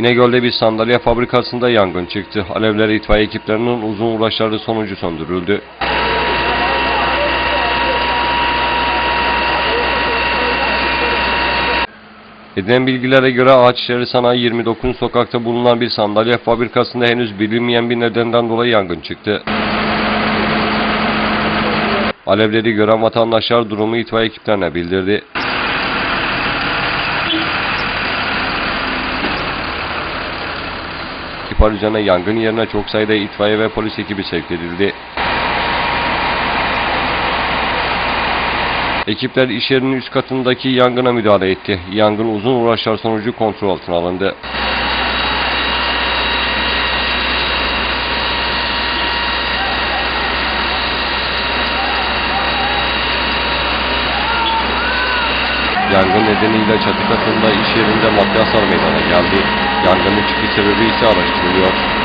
İnegöl'de bir sandalye fabrikasında yangın çıktı. Alevler itfaiye ekiplerinin uzun uğraşları sonucu söndürüldü. Edinen bilgilere göre Ağaçşehir Sanayi 29 sokakta bulunan bir sandalye fabrikasında henüz bilinmeyen bir nedenden dolayı yangın çıktı. Alevleri gören vatandaşlar durumu itfaiye ekiplerine bildirdi. Üzerine yangın yerine çok sayıda itfaiye ve polis ekibi sevk edildi. Ekipler iş yerinin üst katındaki yangına müdahale etti. Yangın uzun uğraşlar sonucu kontrol altına alındı. Yangın nedeniyle çatı katında iş yerinde madde hasar meydana geldi. Yangının çıkış sebebi ise araştırılıyor.